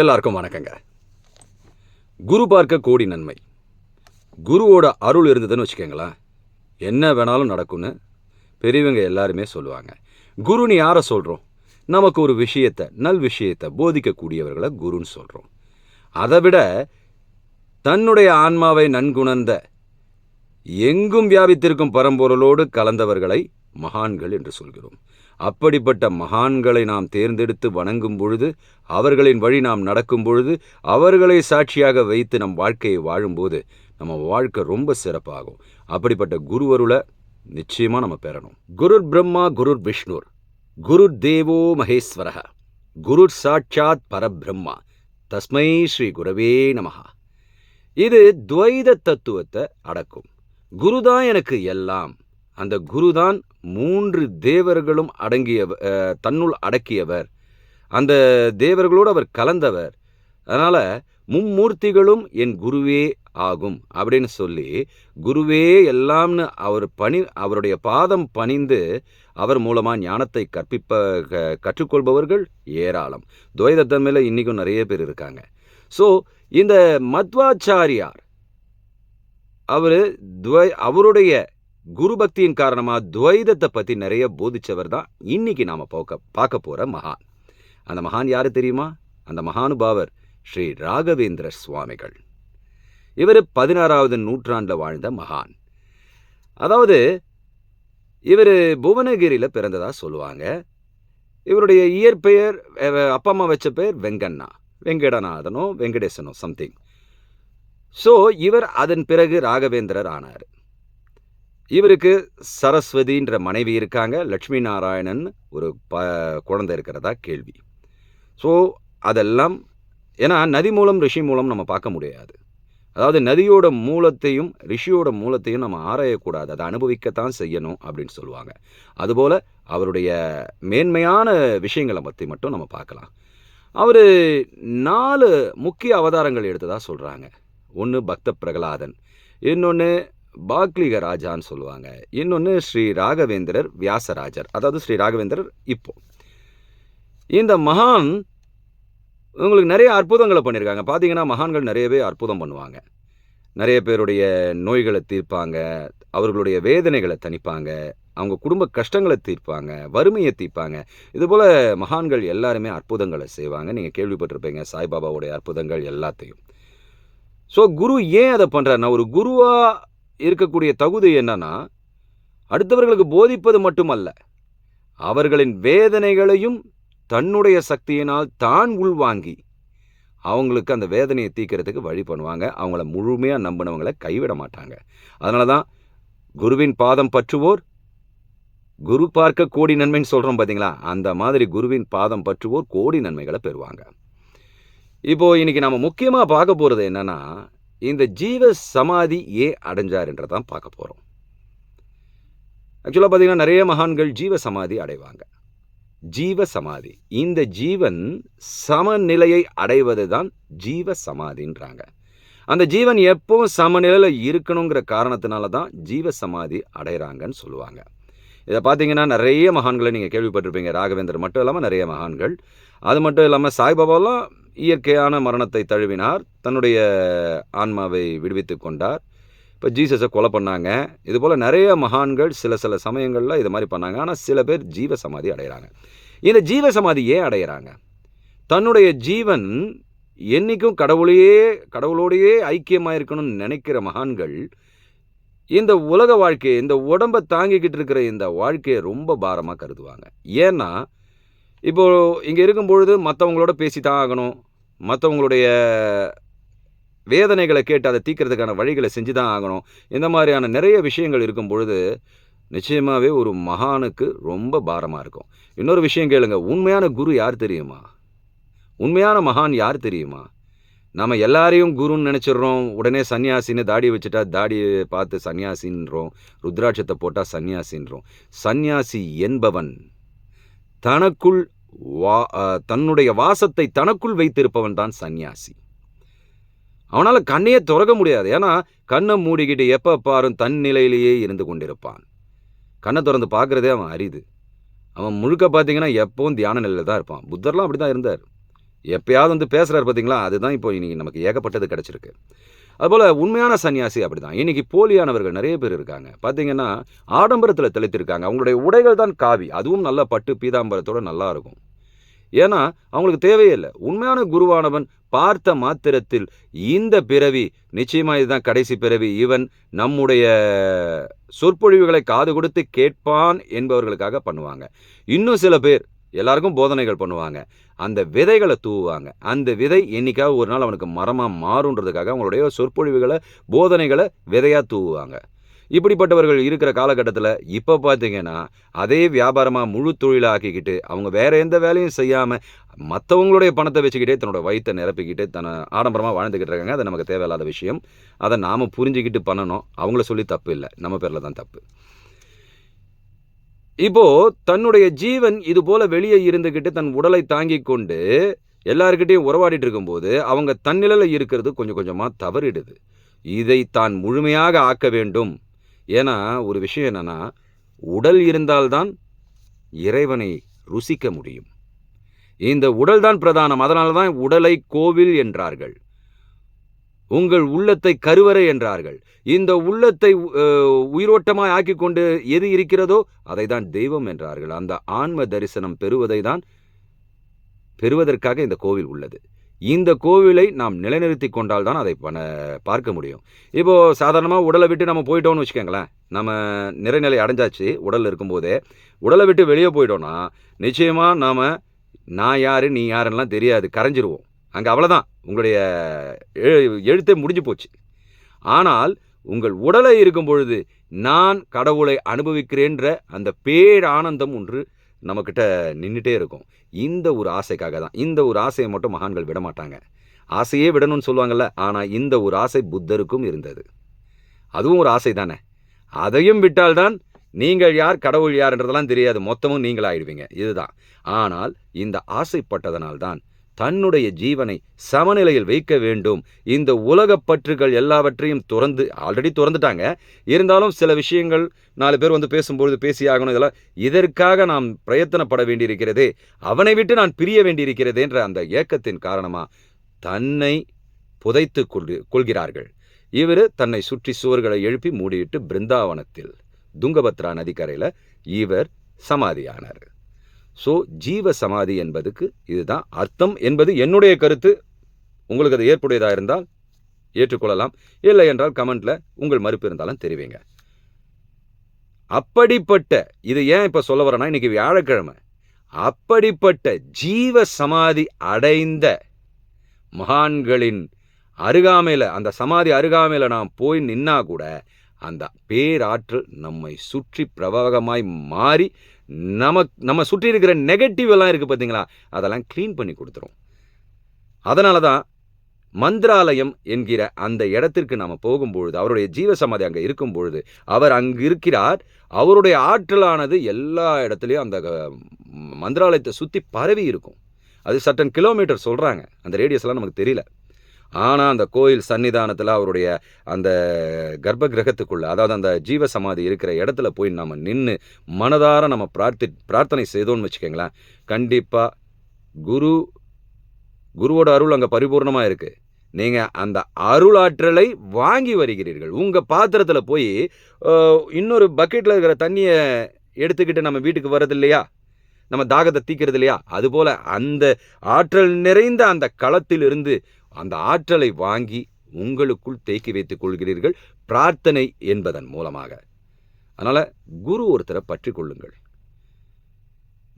எல்லாருக்கும் வணக்கங்க. குரு பார்க்க கோடி நன்மை. குருவோட அருள் இருந்ததுன்னு வச்சுக்கோங்களேன் என்ன வேணாலும் நடக்கும்னு பெரியவங்க எல்லாருமே சொல்லுவாங்க. குருன்னு யாரை சொல்கிறோம் நமக்கு ஒரு விஷயத்தை நல் விஷயத்தை போதிக்கக்கூடியவர்களை குருன்னு சொல்கிறோம் அதை விட தன்னுடைய ஆன்மாவை நன்குணர்ந்த எங்கும் வியாபித்திருக்கும் பரம்பொருளோடு கலந்தவர்களை மகான்கள் என்று சொல்கிறோம். அப்படிப்பட்ட மகான்களை நாம் தேர்ந்தெடுத்து வணங்கும் பொழுது அவர்களின் வழி நாம் நடக்கும் பொழுது அவர்களை சாட்சியாக வைத்து நம் வாழ்க்கையை வாழும்போது நம்ம வாழ்க்கை ரொம்ப சிறப்பாகும். அப்படிப்பட்ட குருவருளை நிச்சயமாக நம்ம பெறணும். குருர் பிரம்மா குருர் விஷ்ணுர் குரு தேவோ மகேஸ்வரக குருர் சாட்சாத் பரபிரம்மா தஸ்மை ஸ்ரீ குரவே நமஹா. இது துவைத தத்துவத்தை அடக்கும். குருதான் எனக்கு எல்லாம். அந்த குருதான் மூன்று தேவர்களும் அடங்கிய அஹ், தன்னுள் அடக்கியவர். அந்த தேவர்களோடு அவர் கலந்தவர். அதனால் மும்மூர்த்திகளும் என் குருவே ஆகும் அப்படின்னு சொல்லி குருவே எல்லாம்னு அவர் பணி அவருடைய பாதம் பணிந்து அவர் மூலமாக ஞானத்தை கற்பிப்ப க- கற்றுக்கொள்பவர்கள் ஏராளம். துவைதத்தன்மையில் இன்றைக்கும் நிறைய பேர் இருக்காங்க. ஸோ இந்த மத்வாச்சாரியார் அவர் துவை அவருடைய குரு பக்தியின் காரணமாக துவைதத்தை பற்றி நிறைய போதிச்சவர் தான் இன்னைக்கு நாம் பார்க்க பார்க்க போகிற மகான். அந்த மகான் யாரு தெரியுமா? அந்த மகானுபாவர் ஸ்ரீ ராகவேந்திர சுவாமிகள். இவர் பதினாறாவது நூற்றாண்டில் வாழ்ந்த மகான். அதாவது இவர் புவனகிரியில் பிறந்ததா சொல்லுவாங்க. இவருடைய இயற்பெயர் அப்பா அம்மா வச்ச பெயர் வெங்கண்ணா. வெங்கடநாதனோ வெங்கடேசனோ சம்திங் ஸோ இவர் அதன் பிறகு ராகவேந்திரர் ஆனார். இவருக்கு சரஸ்வதின்ற மனைவி இருக்காங்க. லட்சுமி நாராயணன் ஒரு ப குழந்தை இருக்கிறதா கேள்வி. ஸோ அதெல்லாம் ஏன்னா நதி மூலம் ரிஷி மூலம் நம்ம பார்க்க முடியாது. அதாவது நதியோட மூலத்தையும் ரிஷியோட மூலத்தையும் நம்ம ஆராயக்கூடாது. அதை அனுபவிக்கத்தான் செய்யணும் அப்படின்னு சொல்லுவாங்க. அதுபோல் அவருடைய மேன்மையான விஷயங்களை பற்றி மட்டும் நம்ம பார்க்கலாம். அவர் நாலு முக்கிய அவதாரங்கள் எடுத்ததாக சொல்கிறாங்க ஒன்று பக்த பிரகலாதன் இன்னொன்று பாக்லிக ராஜான்னு சொல்லுவாங்க. இன்னொன்று ஸ்ரீ ராகவேந்திரர் வியாசராஜர். அதாவது ஸ்ரீ ராகவேந்திரர் இப்போ. இந்த மகான் உங்களுக்கு நிறைய அற்புதங்களை பண்ணியிருக்காங்க பார்த்தீங்கன்னா மகான்கள் நிறையவே அற்புதம் பண்ணுவாங்க. நிறைய பேருடைய நோய்களை தீர்ப்பாங்க. அவர்களுடைய வேதனைகளை தணிப்பாங்க. அவங்க குடும்ப கஷ்டங்களை தீர்ப்பாங்க. வறுமையை தீர்ப்பாங்க. இதுபோல் மகான்கள் எல்லாருமே அற்புதங்களை செய்வாங்க. நீங்கள் கேள்விப்பட்டிருப்பீங்க சாய்பாபாவுடைய அற்புதங்கள் எல்லாத்தையும். ஸோ குரு ஏன் அதை பண்ணுறாருன்னா ஒரு குருவாக இருக்கக்கூடிய தகுதி என்னன்னா அடுத்தவர்களுக்கு போதிப்பது மட்டுமல்ல அவர்களின் வேதனைகளையும் தன்னுடைய சக்தியினால் தான் உள்வாங்கி அவங்களுக்கு அந்த வேதனையை தீர்க்கறதுக்கு வழி பண்ணுவாங்க. அவங்கள முழுமையாக நம்பினவங்களை கைவிட மாட்டாங்க. அதனால தான் குருவின் பாதம் பற்றுவோர் குரு பார்க்க கோடி நன்மைன்னு சொல்கிறோம் பார்த்தீங்களா அந்த மாதிரி குருவின் பாதம் பற்றுவோர் கோடி நன்மைகளை பெறுவாங்க. இப்போ இன்னைக்கு நம்ம முக்கியமாக பார்க்க போகிறது என்னென்னா இந்த ஜீவ சமாதி ஏன் அடைஞ்சாருன்றதான் பார்க்க போகிறோம் ஆக்சுவலாக பார்த்தீங்கன்னா நிறைய மகான்கள் ஜீவ சமாதி அடைவாங்க. ஜீவ சமாதி. இந்த ஜீவன் சமநிலையை அடைவது தான் ஜீவ சமாதின்றாங்க. அந்த ஜீவன் எப்பவும் சமநிலையில் இருக்கணுங்கிற காரணத்தினால தான் ஜீவ சமாதி அடைகிறாங்கன்னு சொல்லுவாங்க. இதை பார்த்தீங்கன்னா நிறைய மகான்களை நீங்கள் கேள்விப்பட்டிருப்பீங்க. ராகவேந்தர் மட்டும் இல்லாமல் நிறைய மகான்கள். அது மட்டும் இல்லாமல் சாய்பாபாலாம் இயற்கையான மரணத்தை தழுவினார். தன்னுடைய ஆன்மாவை விடுவித்து கொண்டார். இப்போ ஜீசஸை கொலை பண்ணாங்க. இது போல் நிறைய மகான்கள் சில சில சமயங்களில் இது மாதிரி பண்ணாங்க. ஆனால் சில பேர் ஜீவ சமாதி அடைகிறாங்க இந்த ஜீவ சமாதி ஏன் அடைகிறாங்க தன்னுடைய ஜீவன் என்றைக்கும் கடவுளையே கடவுளோடையே ஐக்கியமாக இருக்கணும்னு நினைக்கிற மகான்கள் இந்த உலக வாழ்க்கையை இந்த உடம்பை தாங்கிக்கிட்டு இருக்கிற இந்த வாழ்க்கையை ரொம்ப பாரமாக கருதுவாங்க. ஏன்னா இப்போ இங்கே இருக்கும் பொழுது மற்றவங்களோட பேசி தான் ஆகணும். மற்றவங்களுடைய வேதனைகளை கேட்டு அதை தீக்கிறதுக்கான வழிகளை செஞ்சு தான் ஆகணும். இந்த மாதிரியான நிறைய விஷயங்கள் இருக்கும் பொழுது நிச்சயமாகவே ஒரு மகானுக்கு ரொம்ப பாரமாக இருக்கும். இன்னொரு விஷயம் கேளுங்க உண்மையான குரு யார் தெரியுமா? உண்மையான மகான் யார் தெரியுமா? நம்ம எல்லாரையும் குருன்னு நினச்சிடுறோம் உடனே சன்னியாசின்னு தாடி வச்சுட்டா தாடியை பார்த்து சன்னியாசின்றோம் ருத்ராட்சத்தை போட்டால் சன்னியாசின்றோம். சன்னியாசி என்பவன் தனக்குள் வா தன்னுடைய வாசத்தை தனக்குள் வைத்திருப்பவன் தான் சன்னியாசி அவனால் கண்ணையே துறக்க முடியாது. ஏன்னா கண்ணை மூடிக்கிட்டு எப்போ பாரும் தன் நிலையிலேயே இருந்து கொண்டிருப்பான். கண்ணை திறந்து பார்க்குறதே அவன் அரிது. அவன் முழுக்க பார்த்தீங்கன்னா எப்பவும் தியான நிலையில் தான் இருப்பான். புத்தர்லாம் அப்படி தான் இருந்தார். எப்பயாவது வந்து பேசுகிறார் பார்த்தீங்களா? அதுதான் இப்போ இன்றைக்கி நமக்கு ஏகப்பட்டது கிடச்சிருக்கு. அதுபோல் உண்மையான சன்னியாசி அப்படி தான் இன்றைக்கி போலியானவர்கள் நிறைய பேர் இருக்காங்க. பார்த்தீங்கன்னா ஆடம்பரத்தில் தெளித்திருக்காங்க. அவங்களுடைய உடைகள் தான் காவி. அதுவும் நல்ல பட்டு பீதாம்பரத்தோட நல்லா இருக்கும். ஏன்னா அவங்களுக்கு தேவையில்லை உண்மையான குருவானவன் பார்த்த மாத்திரத்தில் இந்த பிறவி நிச்சயமாக இதுதான் கடைசி பிறவி இவன் நம்முடைய சொற்பொழிவுகளை காது கொடுத்து கேட்பான் என்பவர்களுக்காக பண்ணுவாங்க. இன்னும் சில பேர் எல்லாருக்கும் போதனைகள் பண்ணுவாங்க. அந்த விதைகளை தூவுவாங்க. அந்த விதை என்னைக்காவது ஒரு நாள் அவனுக்கு மரமாக மாறுன்றதுக்காக அவங்களுடைய சொற்பொழிவுகளை போதனைகளை விதையாக தூவுவாங்க. இப்படிப்பட்டவர்கள் இருக்கிற காலகட்டத்தில் இப்போ பார்த்தீங்கன்னா அதே வியாபாரமாக முழு தொழிலாக்கிக்கிட்டு அவங்க வேற எந்த வேலையும் செய்யாமல் மற்றவங்களுடைய பணத்தை வச்சுக்கிட்டே தன்னோட வயிற்றை நிரப்பிக்கிட்டு தன்னை ஆடம்பரமாக வாழ்ந்துக்கிட்டு இருக்காங்க. அது நமக்கு தேவையில்லாத விஷயம். அதை நாம் புரிஞ்சுக்கிட்டு பண்ணணும். அவங்கள சொல்லி தப்பு இல்லை. நம்ம பேரில் தான் தப்பு. இப்போ தன்னுடைய ஜீவன் இது போல வெளியே இருந்துக்கிட்டு தன் உடலை தாங்கி கொண்டு எல்லாருக்கிட்டையும் உறவாடிட்டு இருக்கும்போது அவங்க தன்னிலையில் இருக்கிறது கொஞ்சம் கொஞ்சமாக தவறிடுது. இதை தான் முழுமையாக ஆக்க வேண்டும். ஏன்னா ஒரு விஷயம் என்னென்னா உடல் இருந்தால்தான் இறைவனை ருசிக்க முடியும். இந்த உடல் தான் பிரதானம். அதனால தான் உடலை கோவில் என்றார்கள். உங்கள் உள்ளத்தை கருவறை என்றார்கள். இந்த உள்ளத்தை உயிரோட்டமாய் ஆக்கிக் கொண்டு எது இருக்கிறதோ அதை தான் தெய்வம் என்றார்கள். அந்த ஆன்ம தரிசனம் பெறுவதை தான் பெறுவதற்காக இந்த கோவில் உள்ளது. இந்த கோவிலை நாம் நிலைநிறுத்தி கொண்டால் தான் அதை பண்ண பார்க்க முடியும். இப்போ சாதாரணமாக உடலை விட்டு நம்ம போயிட்டோம்னு வச்சுக்கோங்களேன். நம்ம நிறைநிலை அடைஞ்சாச்சு உடல் இருக்கும்போதே. உடலை விட்டு வெளியே போயிட்டோம்னா நிச்சயமாக நாம் நான் யார் நீ யாருன்னெலாம் தெரியாது. கரைஞ்சிருவோம். அங்கே அவ்வளோதான் உங்களுடைய எழுத்தே முடிஞ்சு போச்சு. ஆனால் உங்கள் உடலை இருக்கும் பொழுது நான் கடவுளை அனுபவிக்கிறேன்ற அந்த பேர் ஆனந்தம் ஒன்று நம்மக்கிட்ட நின்றுட்டே இருக்கும். இந்த ஒரு ஆசைக்காக தான். இந்த ஒரு ஆசையை மட்டும் மகான்கள் விட மாட்டாங்க. ஆசையே விடணும்னு சொல்லுவாங்கள்ல ஆனால் இந்த ஒரு ஆசை புத்தருக்கும் இருந்தது. அதுவும் ஒரு ஆசை தானே. அதையும் விட்டால்தான் நீங்கள் யார் கடவுள் யார்ன்றதெல்லாம் தெரியாது. மொத்தமும் நீங்களாகிடுவீங்க இதுதான். ஆனால் இந்த ஆசைப்பட்டதனால்தான் தன்னுடைய ஜீவனை சமநிலையில் வைக்க வேண்டும். இந்த உலகப் பற்றுகள் எல்லாவற்றையும் துறந்து ஆல்ரெடி துறந்துட்டாங்க. இருந்தாலும் சில விஷயங்கள் நாலு பேர் வந்து பேசும்பொழுது பேசி ஆகணும் இதெல்லாம் இதற்காக நாம் பிரயத்தனப்பட வேண்டியிருக்கிறதே. அவனை விட்டு நான் பிரிய வேண்டியிருக்கிறதேன்ற அந்த ஏக்கத்தின் காரணமாக தன்னை புதைத்து கொள் கொள்கிறார்கள். இவர் தன்னை சுற்றி சுவர்களை எழுப்பி மூடிவிட்டு பிருந்தாவனத்தில் துங்கபத்ரா நதிக்கரையில் இவர் சமாதியானார். ஸோ ஜீவ சமாதி என்பதுக்கு இதுதான் அர்த்தம் என்பது என்னுடைய கருத்து. உங்களுக்கு அது ஏற்புடையதாக இருந்தால் ஏற்றுக்கொள்ளலாம். இல்லை என்றால் கமெண்ட்ல உங்கள் மறுப்பு இருந்தாலும் தெரிவிங்க. அப்படிப்பட்ட இது ஏன் இப்போ சொல்ல வரேன்னா இன்னைக்கு வியாழக்கிழமை. அப்படிப்பட்ட ஜீவ சமாதி அடைந்த மகான்களின் அருகாமையில் அந்த சமாதி அருகாமையில் நாம் போய் நின்னா கூட அந்த பேராற்றல் நம்மை சுற்றி பிரவாகமாய் மாறி நம்ம நம்ம சுற்றி இருக்கிற நெகட்டிவ் எல்லாம் இருக்குது பார்த்தீங்களா? அதெல்லாம் க்ளீன் பண்ணி கொடுத்துரும். அதனால தான் மந்திராலயம் என்கிற அந்த இடத்திற்கு நாம் போகும்பொழுது அவருடைய ஜீவசமாதி அங்கே இருக்கும் பொழுது அவர் அங்கு இருக்கிறார் அவருடைய ஆற்றலானது எல்லா இடத்துலையும் அந்த மந்திராலயத்தை சுற்றி பரவி இருக்கும். அது சட்டன் கிலோமீட்டர் சொல்கிறாங்க அந்த ரேடியஸ்லாம் நமக்கு தெரியல. ஆனால் அந்த கோயில் சன்னிதானத்தில் அவருடைய அந்த கர்ப்ப கிரகத்துக்குள்ளே அதாவது அந்த ஜீவ சமாதி இருக்கிற இடத்துல போய் நம்ம நின்று மனதார நம்ம பிரார்த்தி பிரார்த்தனை செய்தோம்னு வச்சுக்கோங்களேன். கண்டிப்பாக குரு குருவோட அருள் அங்கே பரிபூர்ணமாக இருக்குது நீங்கள் அந்த அருளாற்றலை வாங்கி வருகிறீர்கள். உங்கள் பாத்திரத்தில் போய் இன்னொரு பக்கெட்டில் இருக்கிற தண்ணியை எடுத்துக்கிட்டு நம்ம வீட்டுக்கு வர்றது இல்லையா நம்ம தாகத்தை தீக்கிறது இல்லையா அதுபோல் அந்த ஆற்றல் நிறைந்த அந்த களத்திலிருந்து அந்த ஆற்றலை வாங்கி உங்களுக்குள் தேக்கி வைத்துக் கொள்கிறீர்கள் பிரார்த்தனை என்பதன் மூலமாக. அதனால் குரு ஒருத்தரை பற்றி கொள்ளுங்கள்.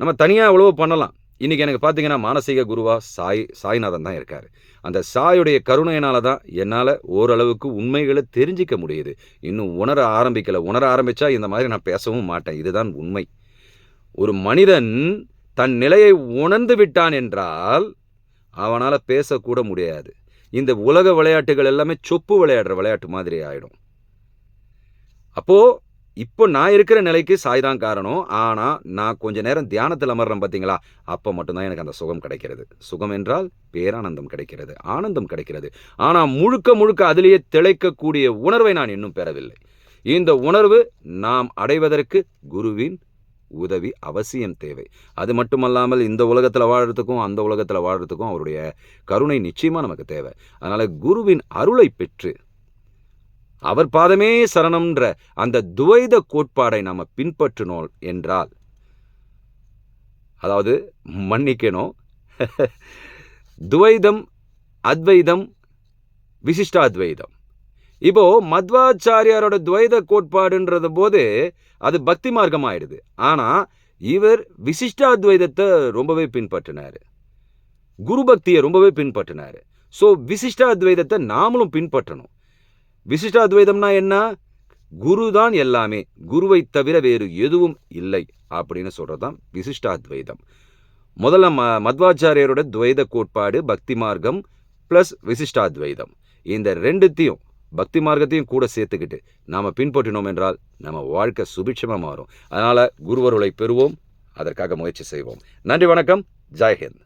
நம்ம தனியாக எவ்வளவோ பண்ணலாம். இன்றைக்கி எனக்கு பார்த்தீங்கன்னா மானசீக குருவா சாய் சாய்நாதன் தான் இருக்கார். அந்த சாயுடைய கருணையினால தான் என்னால் ஓரளவுக்கு உண்மைகளை தெரிஞ்சிக்க முடியுது. இன்னும் உணர ஆரம்பிக்கலை. உணர ஆரம்பித்தா இந்த மாதிரி நான் பேசவும் மாட்டேன். இதுதான் உண்மை. ஒரு மனிதன் தன் நிலையை உணர்ந்து விட்டான் என்றால் அவனால் பேசக்கூட முடியாது. இந்த உலக விளையாட்டுகள் எல்லாமே சொப்பு விளையாடுற விளையாட்டு மாதிரி ஆகிடும் அப்போது இப்போ நான் இருக்கிற நிலைக்கு சாய் தான் காரணம். ஆனால் நான் கொஞ்ச நேரம் தியானத்தில் அமர்றேன் பார்த்தீங்களா அப்போ மட்டும்தான் எனக்கு அந்த சுகம் கிடைக்கிறது. சுகம் என்றால் பேரானந்தம் கிடைக்கிறது ஆனந்தம் கிடைக்கிறது. ஆனால் முழுக்க முழுக்க அதிலேயே திளைக்கக்கூடிய உணர்வை நான் இன்னும் பெறவில்லை. இந்த உணர்வு நாம் அடைவதற்கு குருவின் உதவி அவசியம் தேவை. அது மட்டுமல்லாமல் இந்த உலகத்தில் வாழறதுக்கும் அந்த உலகத்தில் வாழறதுக்கும் அவருடைய கருணை நிச்சயமாக நமக்கு தேவை. அதனால் குருவின் அருளை பெற்று அவர் பாதமே சரணம்ன்ற அந்த துவைத கோட்பாடை நாம் பின்பற்றினோம் என்றால் அதாவது மன்னிக்கணும். துவைதம் அத்வைதம் விசிஷ்டாத்வைதம். இப்போ மத்வாச்சாரியாரோட துவைத கோட்பாடுன்றது போது அது பக்தி மார்க்கம் ஆயிடுது ஆனால் இவர் விசிஷ்டாத்வைதத்தை ரொம்பவே பின்பற்றினார். குரு பக்தியை ரொம்பவே பின்பற்றினார். ஸோ விசிஷ்டாத்வைதத்தை நாமளும் பின்பற்றணும். விசிஷ்டாத்வைதம்னா என்ன? குரு தான் எல்லாமே. குருவை தவிர வேறு எதுவும் இல்லை அப்படின்னு சொல்கிறது தான் விசிஷ்டாத்வைதம். முதல்ல ம மத்வாச்சாரியரோட துவைத கோட்பாடு பக்தி மார்க்கம் ப்ளஸ் விசிஷ்டாத்வைதம். இந்த ரெண்டுத்தையும் பக்தி மார்க்கத்தையும் கூட சேர்த்துக்கிட்டு நாம் பின்பற்றினோம் என்றால் நம்ம வாழ்க்கை சுபிட்சமாக மாறும். அதனால் குருவருளை பெறுவோம். அதற்காக முயற்சி செய்வோம். நன்றி வணக்கம். ஜெய்ஹிந்த்